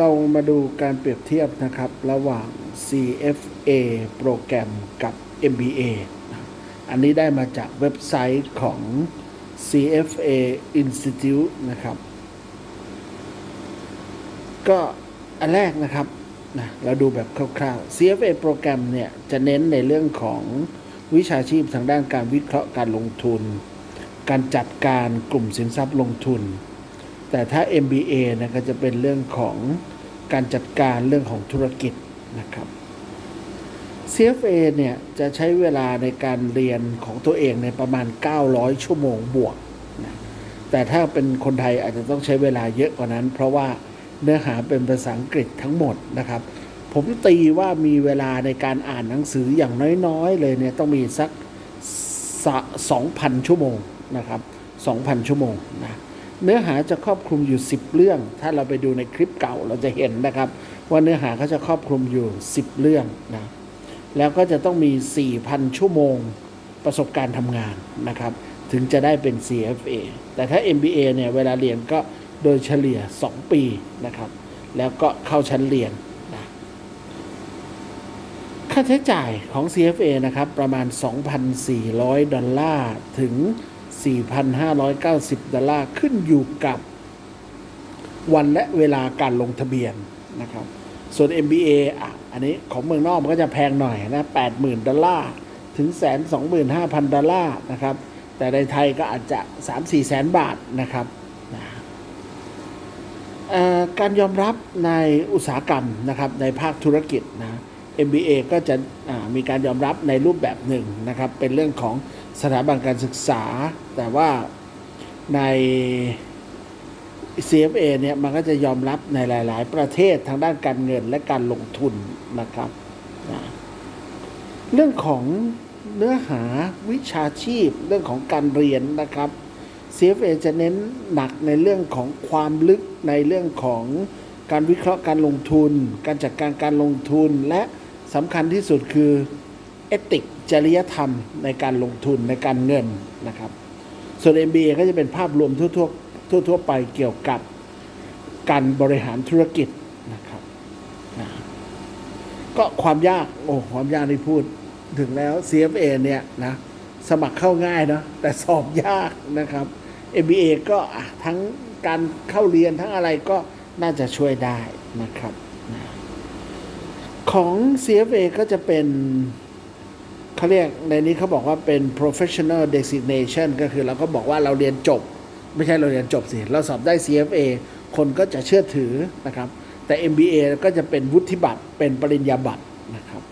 เรามาดูการเปรียบเทียบนะครับ ระหว่าง CFA โปรแกรมกับ MBA อันนี้ได้มาจากเว็บไซต์ของ CFA Institute นะครับ ก็อันแรกนะครับนะเราดูแบบคร่าวๆ CFA โปรแกรมเนี่ย จะเน้นในเรื่องของวิชาชีพทางด้านการวิเคราะห์การลงทุน การจัดการกลุ่มสินทรัพย์ลงทุน แต่ถ้า MBA นะก็จะเป็นเรื่องของการจัดการเรื่องของธุรกิจนะครับ CFA เนี่ยจะใช้เวลาในการเรียนของตัวเองในประมาณ 900 ชั่วโมงบวกนะแต่ถ้าเป็นคนไทยอาจจะต้องใช้เวลาเยอะกว่านั้น เพราะว่าเนื้อหาเป็นภาษาอังกฤษทั้งหมดนะครับ ผมตีว่ามีเวลาในการอ่านหนังสืออย่างน้อยๆ เลยเนี่ยต้องมีสักสองพันชั่วโมงนะครับ 2,000 ชั่วโมงนะ เนื้อหาจะครอบคลุมอยู่ 10 เรื่อง ถ้าเราไปดูในคลิปเก่าเราจะเห็นนะครับ ว่าเนื้อหาเขาจะครอบคลุมอยู่ 10 เรื่องนะแล้วก็จะต้องมี 4,000 ชั่วโมงประสบการณ์ทำงานนะครับ ถึงจะได้เป็น CFA แต่ถ้า MBA เนี่ยเวลาเรียนก็โดยเฉลี่ย 2 ปีนะครับ แล้วก็เข้าชั้นเรียนนะค่าใช้จ่ายของ CFA นะครับ ประมาณ 2,400 ดอลลาร์ถึง 4,590 ดอลลาร์ขึ้นอยู่กับวันและเวลาการลงทะเบียนนะครับ ส่วน MBA อะ อันนี้ของเมืองนอกมันก็จะแพงหน่อยนะ 80,000 ดอลลาร์ ถึงแสน25,000ดอลลาร์นะครับ แต่ในไทยก็อาจจะ 3-4แสนบาทนะครับนะการยอมรับในอุตสาหกรรมนะครับในภาคธุรกิจนะ MBA ก็จะมีการยอมรับในรูปแบบหนึ่งนะครับ เป็นเรื่องของ สถาบันการศึกษา แต่ว่าใน CFA เนี่ยมันก็จะยอมรับในหลาย ๆ ประเทศทางด้านการเงินและการลงทุนนะครับนะเรื่องของเนื้อหาวิชาชีพ เรื่องของการเรียนนะครับ CFA จะเน้นหนักในเรื่องของความลึกในเรื่องของการวิเคราะห์การลงทุน การจัดการการลงทุนและสำคัญที่สุดคือ เอติกจริยธรรมในการลงทุนในการเงินนะครับ ส่วน MBA ก็จะเป็นภาพรวมทั่วๆทั่วๆไปเกี่ยวกับการบริหารธุรกิจนะครับนะก็ความยากโอ้ความยากที่พูดถึงแล้ว CFA เนี่ยนะสมัครเข้าง่ายเนาะแต่สอบยากนะครับ MBA ก็ทั้งการเข้าเรียนทั้งอะไรก็น่าจะช่วยได้นะครับนะของ CFA ก็จะเป็น เขาเรียกในนี้เขาบอกว่าเป็น professional designation ก็คือเราก็บอกว่าเราเรียนจบ ไม่ใช่เราเรียนจบสิ เราสอบได้ CFA คนก็จะเชื่อถือนะครับ แต่ MBA ก็จะเป็นวุฒิบัตรเป็นปริญญาบัตรนะครับ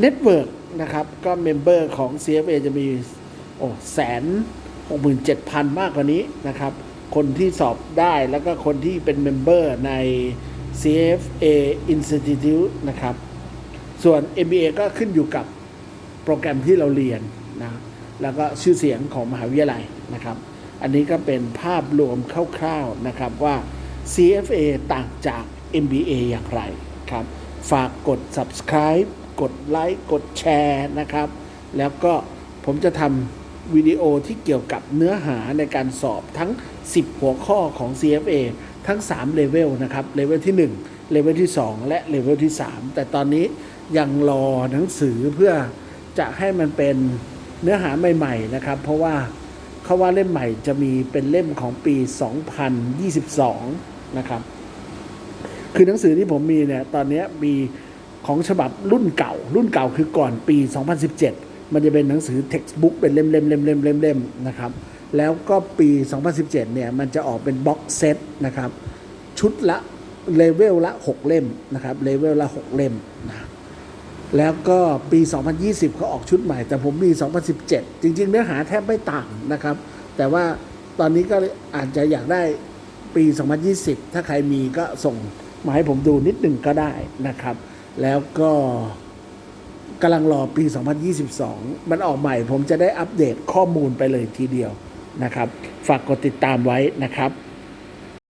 เน็ตเวิร์กนะครับ ก็เมมเบอร์ของ CFA จะมีโอ้แสนหกหมื่นเจ็ดพันมากกว่านี้นะครับ คนที่สอบได้แล้วก็คนที่เป็นเมมเบอร์ใน CFA Institute นะครับ ส่วน MBA ก็ขึ้นอยู่กับ โปรแกรมที่เราเรียนนะแล้วก็ชื่อเสียงของมหาวิทยาลัยนะครับ อันนี้ก็เป็นภาพรวมคร่าวๆนะครับว่า CFA ต่างจาก MBA อย่างไรครับ ฝากกด subscribe กดไลค์กดแชร์นะครับ แล้วก็ผมจะทำวิดีโอที่เกี่ยวกับเนื้อหาในการสอบทั้ง 10 หัวข้อของ CFA ทั้ง 3 เลเวลนะครับ เลเวลที่ 1 เลเวลที่ 2 และเลเวลที่ 3 แต่ตอนนี้ยังรอหนังสือเพื่อ จะให้มันเป็นเนื้อหาใหม่ๆนะครับ เพราะว่าเขาว่าเล่มใหม่จะมีเป็นเล่มของปี 2022 นะครับ คือหนังสือที่ผมมีเนี่ยตอนนี้มีของฉบับรุ่นเก่า รุ่นเก่าคือก่อนปี 2017 มันจะเป็นหนังสือ textbook เป็นเล่มๆเล่มๆเล่มๆๆนะครับ แล้วก็ปี 2017 เนี่ยมันจะออกเป็นบ็อกเซตนะครับ ชุดละเลเวลละ 6 เล่มนะครับเลเวลละ 6 เล่มนะ แล้วก็ปี 2020เขาออกชุดใหม่ แต่ผมมี 2017 จริง ๆ เนื้อหาแทบไม่ต่างนะครับ แต่ว่าตอนนี้ก็อาจจะอยากได้ปี 2020 ถ้าใครมีก็ส่งมาให้ผมดูนิดหนึ่งก็ได้นะครับ แล้วก็กำลังรอปี 2022 มันออกใหม่ ผมจะได้อัปเดตข้อมูลไปเลยทีเดียวนะครับ ฝากกดติดตามไว้นะครับ